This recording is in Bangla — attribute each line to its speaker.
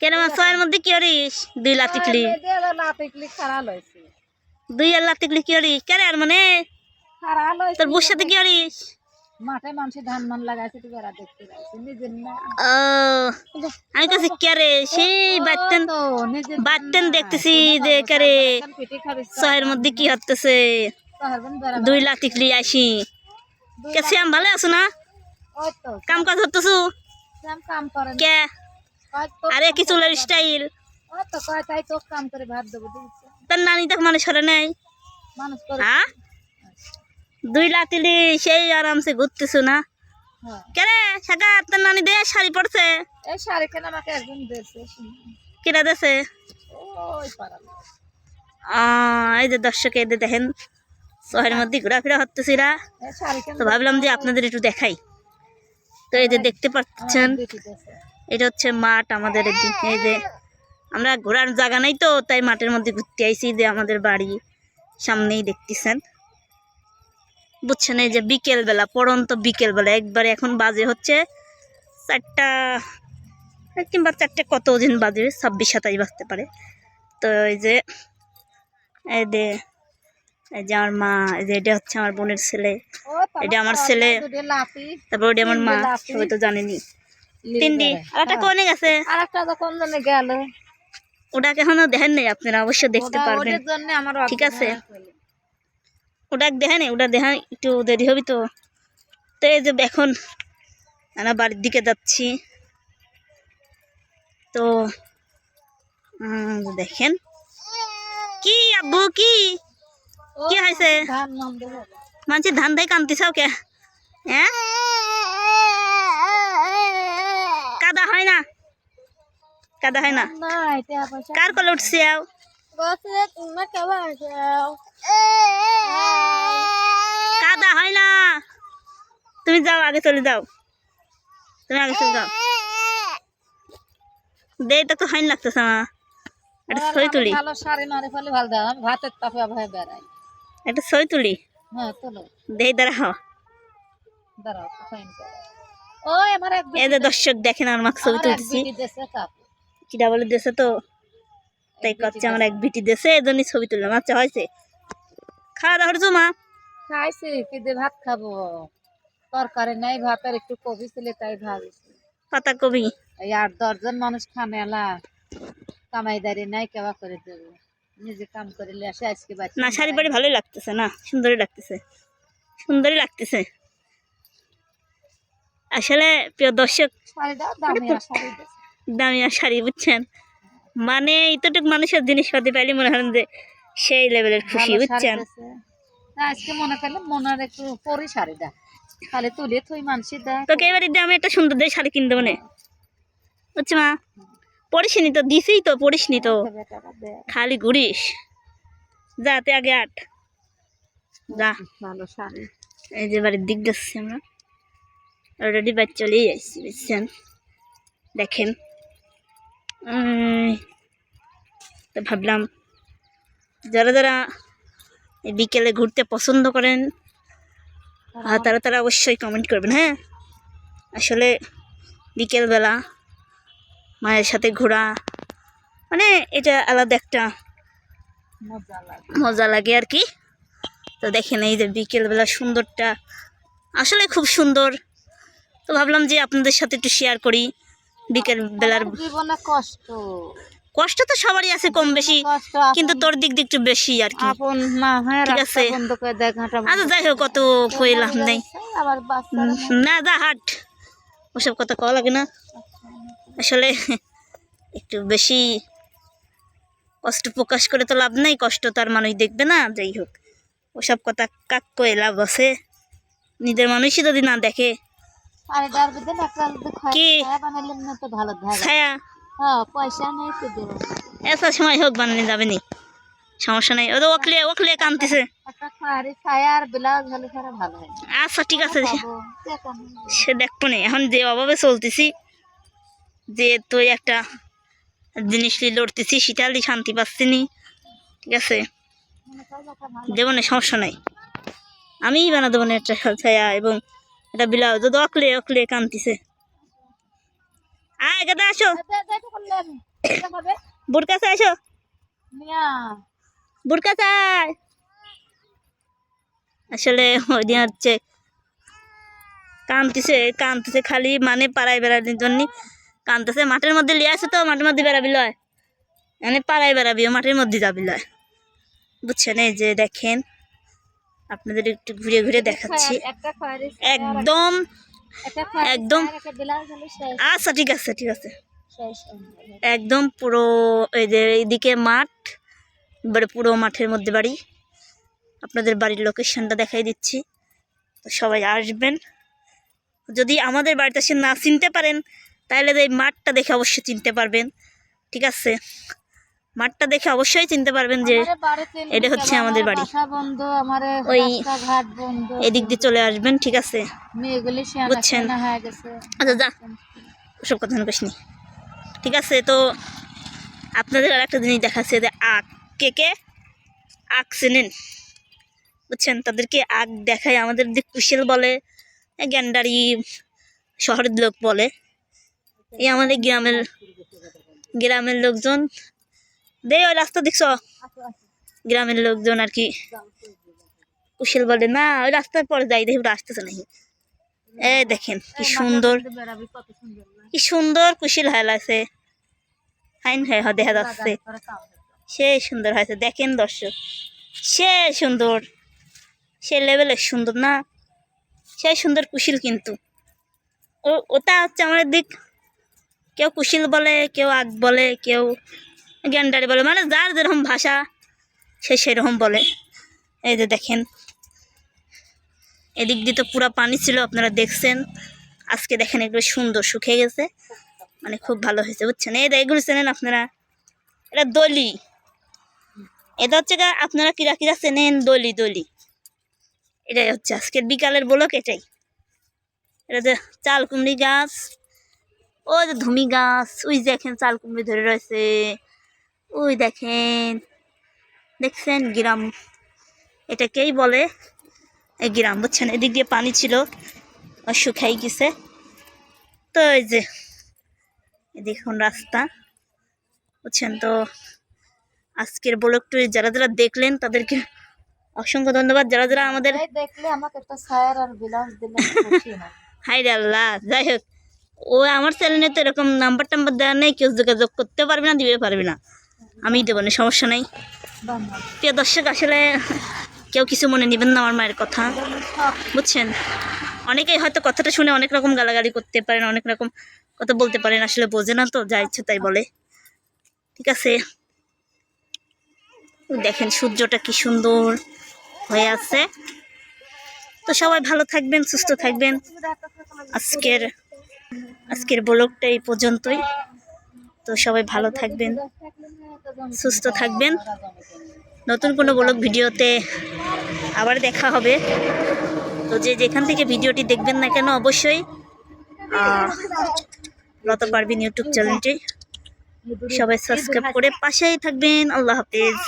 Speaker 1: কেন আমার ছয়ের মধ্যে কি করিস? দুই লাখ টিকলি
Speaker 2: লাতিকলি খারাপ হয়েছে
Speaker 1: দুই আর লাখ টিকলি কি করিস? কেন আর মানে?
Speaker 2: খারাপ হয়েছে
Speaker 1: তোর বুর সাথে কি করিস?
Speaker 2: মাঠে মানুষের ধান মান লাগাইছে তো বেড়া দেখতে যাচ্ছে নিজের না
Speaker 1: ও, আমি কাছে কে রে? সেই বাচ্চান
Speaker 2: তো নিজের
Speaker 1: বাচ্চান দেখতেছি যে কে রে?
Speaker 2: পিঠে খাবি
Speaker 1: ছয়ের মধ্যে কি হতেছে?
Speaker 2: পারবেন বেড়া
Speaker 1: দুই লাখ টিকলি আসি। কে শ্যাম ভালো আছো না?
Speaker 2: ওই তো
Speaker 1: কাম কাজ হতেছু
Speaker 2: শ্যাম কাম করে না
Speaker 1: কে? আরে কি চুলের স্টাইল।
Speaker 2: করে
Speaker 1: তোর নানি তাকে মানুষ করে নাই। হ্যাঁ দুই টিকলি সেই আরামসে ঘুরতেছো না?
Speaker 2: হ্যাঁ।
Speaker 1: কে তোর নানি দে শাড়ি পরছে।
Speaker 2: এই শাড়ি কেন আমাকে একজন দিয়েছে?
Speaker 1: কিনা দেছে আহ, এই যে দর্শক এদের দেখেন শহরের মধ্যে ঘোরাফেরা
Speaker 2: শাড়ি
Speaker 1: তো ভাবলাম যে আপনাদের একটু দেখাই। তো এই যে দেখতে পাচ্ছেন, এটা হচ্ছে মাঠ আমাদের এই যে আমরা ঘোরার জায়গা নাই তো, তাই মাঠের মধ্যে ঘুরতে আইছি যে আমাদের বাড়ি সামনেই দেখতেছেন। বুঝছেন, এই যে বিকেল বেলা পড়ন্ত বিকেল বেলা একবারে এখন বাজে হচ্ছে চারটা কিংবা চারটে কত দিন বাজে, ছাব্বিশ সাতাশ বাজতে পারে। তো এই যে এই যে এই যে আমার মা এই যে এটা হচ্ছে আমার বোনের ছেলে। এটা আমার ছেলে। তারপর ওটা আমার মা সবাই তো জানেনি। তিনটি। আর একটা কোনে গেছে?
Speaker 2: আর একটা যখন জানে গেল?
Speaker 1: ওটাকে এখনও দেখেন নাই আপনারা অবশ্যই দেখতে
Speaker 2: ওটা-
Speaker 1: পারবেন।
Speaker 2: জন্য
Speaker 1: ঠিক আছে। ওটা দেখেন ওটা দেখেন একটু দেরি হবে তো। তো এই যে এখন আমরা বাড়ির দিকে যাচ্ছি। তো দেখেন। কি আব্বু কি? কি হয়েছে
Speaker 2: ধান নাম দেবো
Speaker 1: মানছি ধান দেয় কান্তিছাও কে হ্যাঁ কাদা হয় না কাদা হয় না
Speaker 2: না এটা পয়সা
Speaker 1: কার কলে উঠছে আও
Speaker 2: বসে তোমরা কেমন আছো
Speaker 1: কাদা হয় না তুমি যাও আগে চলে যাও তুমি আগে চলে যাও দে তো তো হাইন লাগতেছে আমার একটা ছই তুলি
Speaker 2: ভালো শাড়ি মারে ফেলে ভালো দাও আমি ভাতের তাপে ভয়ে বেড়াই
Speaker 1: একটা ছই তুলি?
Speaker 2: হ্যাঁ চলো
Speaker 1: দে দাঁড়াও
Speaker 2: দাঁড়াও ওই আমার
Speaker 1: এই যে দর্শক দেখেন আমার মাকে ছবি
Speaker 2: কাপ।
Speaker 1: কিটা বলে দেশে তো? তাই করছে আমার এক বিটি দেশে এই জন্যই ছবি তুললাম। আচ্ছা হয়েছে। খাওয়া দাওয়া করছ মা?
Speaker 2: খাইছি কি দিয়ে ভাত খাব? তরকারি নাই ভাতের একটু কবি ছিল তাই ভাবিছি
Speaker 1: পাতা কবি?
Speaker 2: এই আট দশজন মানুষ খানে এলা। কামাইদারি নাই কেবা করে দেবো। নিজে কাম করে আসে আজকে
Speaker 1: না শাড়ি বাড়ি ভালোই লাগতেছে না সুন্দরই লাগতেছে। সুন্দরই লাগতেছে। আসলে প্রিয় দর্শক
Speaker 2: দামি আর শাড়ি
Speaker 1: বুঝছেন? মানে এতটুকু মানুষের জিনিস পাতি পাইলে মনে হয় যে সেই লেভেলের খুশি বুঝছেন?
Speaker 2: আজকে মনে করলে মনের একটু পরি শাড়িটা খালি তুলে থই মানসি দেয়
Speaker 1: তোকে এবার আমি একটা সুন্দর দিয়ে শাড়ি কিনতে মানে বুঝছি মা? পড়িসনি তো দিছিই তো পড়িসনি তো। খালি ঘুরিস। যাতে আগে আট। যা।
Speaker 2: ভালো
Speaker 1: এই যে বাড়ির দিক যাচ্ছি আমরা। অলরেডি বাড়ি চলেই যাচ্ছি বুঝছেন? দেখেন। তো ভাবলাম যারা যারা বিকেলে ঘুরতে পছন্দ করেন আহ, তারা তারা অবশ্যই কমেন্ট করবেন হ্যাঁ? আসলে বিকেলবেলা মায়ের সাথে ঘোরা। মানে এটা আলাদা একটা
Speaker 2: মজা লাগে।
Speaker 1: আর কি। তো দেখেন এই যে বিকেলবেলা সুন্দরটা আসলে খুব সুন্দর। তো ভাবলাম যে আপনাদের সাথে একটু শেয়ার করি বিকেল বেলার
Speaker 2: জীবনে কষ্ট।
Speaker 1: কষ্ট তো সবারই আছে কম বেশি কিন্তু তোর দিক দিয়ে একটু বেশি আর কি।
Speaker 2: না
Speaker 1: ঠিক আছে। আচ্ছা যাই হোক কত কইলাম নেই। না যা হাট। ওসব কথা কওয়া লাগে না। আসলে একটু বেশি কষ্ট প্রকাশ করে তো লাভ নাই কষ্ট তার মানুষ দেখবে না যাই হোক। ওসব কথা কাক কয়ে লাভ আছে। নিজের মানুষই যদি না দেখে। ছায়া
Speaker 2: হ্যাঁ
Speaker 1: সময় হোক বানানো যাবে নি। সমস্যা নেই। কানতেছে। আচ্ছা ঠিক আছে। সে দেখব না। এখন যে অভাবে চলতেছি যে তুই একটা জিনিস নিয়ে লড়তেছি সেটা নিয়ে শান্তি পাচ্ছি নি। ঠিক আছে? দেবো না সমস্যা নাই। আমিই বানা দেবো না একটা ছায়া এবং একটা ব্লাউজ তো অকলে অকলে কানতিছে। গেদা আসো।
Speaker 2: করলে আমি।
Speaker 1: বুট কাছে আসো। বুট কাছে আসলে ওই দিন হচ্ছে কানতেছে কানতেছে খালি মানে পাড়ায় বেড়ানোর জন্য। কানতেছে মাঠের মধ্যে লিয়ে আসে তো মাঠের মধ্যে বেড়াবি লয়। মানে পাড়ায় বেড়াবি মাঠের মধ্যে যাবি লয়। বুঝছেন এই যে দেখেন আপনাদের একটু ঘুরে ঘুরে দেখাচ্ছি। একদম একদম আচ্ছা ঠিক আছে ঠিক আছে। একদম পুরো এই যে এইদিকে মাঠ এবারে পুরো মাঠের মধ্যে বাড়ি। আপনাদের বাড়ির লোকেশনটা দেখাই দিচ্ছি। তো সবাই আসবেন। যদি আমাদের বাড়িতে এসে না চিনতে পারেন তাহলে এই মাঠটা দেখে অবশ্যই চিনতে পারবেন ঠিক আছে? মাঠটা দেখে অবশ্যই চিনতে পারবেন যে এটা হচ্ছে আমাদের বাড়ি। ওই- এদিক দিয়ে চলে আসবেন ঠিক আছে? বুঝছেন। আচ্ছা যা। ওসব কথা নি ঠিক আছে তো আপনাদের আর একটা জিনিস দেখাচ্ছে যে আখ। কে কে? আখ চেনেন? বুঝছেন? তাদেরকে আখ দেখায় আমাদের দিক কুশেল বলে গ্যান্ডারি শহরের লোক বলে। এই আমাদের গ্রামের গ্রামের লোকজন। দে, ওই রাস্তা দেখছ? গ্রামের লোকজন আর কি। কুশেল বলে, না, ওই রাস্তার পরে যাই, দেখি আসতেছে নাকি। এ দেখেন, কি সুন্দর। কি সুন্দর কুশিল হয়ে লাগছে ফাইন হয়ে দেখা যাচ্ছে। সে সুন্দর হয়েছে, দেখেন দর্শক। সে সুন্দর। সে লেভেলের সুন্দর, না? সে সুন্দর কুশিল কিন্তু। ও, ওটা হচ্ছে আমাদের দিক কেউ কুশিল বলে, কেউ আগ বলে, কেউ গ্যান্ডারি বলে মানে যার যেরকম ভাষা, সে সেরকম বলে। এই যে দেখেন, এদিক দিয়ে তো পুরা পানি ছিল, আপনারা দেখছেন। আজকে দেখেন এগুলো সুন্দর শুকিয়ে গেছে মানে খুব ভালো হয়েছে, বুঝছেন? এই এগুলো চেনেন আপনারা? এটা দলি। এটা হচ্ছে আপনারা কিরা কিরা চেনেন? দলি দলি। এটাই হচ্ছে আজকের বিকালের বলক এটাই। এটা যে চাল কুমড়ি গাছ ও যে ধুমি গাছ ওই দেখেন চাল কুমড়ি ধরে রয়েছে। ওই দেখেন দেখছেন গ্রাম এটাকেই বলে এই গ্রাম বুঝছেন? এদিক দিয়ে পানি ছিল আর শুকাই গেছে। তো এই যে দেখুন রাস্তা বুঝছেন? তো আজকের ব্লগটি যারা যারা দেখলেন তাদেরকে অসংখ্য ধন্যবাদ। যারা যারা আমাদের
Speaker 2: দেখলে আমাকে একটা ছায়ার আর বিলাস দিলে আমি খুশি হব।
Speaker 1: হাই আল্লাহ যাই হোক। ও আমার চ্যানেলে তো এরকম নাম্বার টাম্বার দেওয়া নেই, কেউ যোগাযোগ করতে পারবে না, দিবে পারবে না। আমি দেবো না, সমস্যা নেই। প্রিয় দর্শক, আসলে কেউ কিছু মনে নেবেন না আমার মায়ের কথা। বুঝছেন? অনেকেই হয়তো কথাটা শুনে অনেক রকম গালাগালি করতে পারেন, অনেক রকম কথা বলতে পারেন, আসলে বোঝে না তো, যা ইচ্ছে তাই বলে। ঠিক আছে? দেখেন সূর্যটা কি সুন্দর হয়ে আছে। তো সবাই ভালো থাকবেন, সুস্থ থাকবেন। আজকের আজকের ব্লগটা এই পর্যন্তই। তো সবাই ভালো থাকবেন, সুস্থ থাকবেন। নতুন কোনো ব্লগ ভিডিওতে আবার দেখা হবে। তো যে যেখান থেকে ভিডিওটি দেখবেন না কেন অবশ্যই লতা পারবিন ইউটিউব চ্যানেলটি সবাই সাবস্ক্রাইব করে পাশেই থাকবেন। আল্লাহ হাফেজ।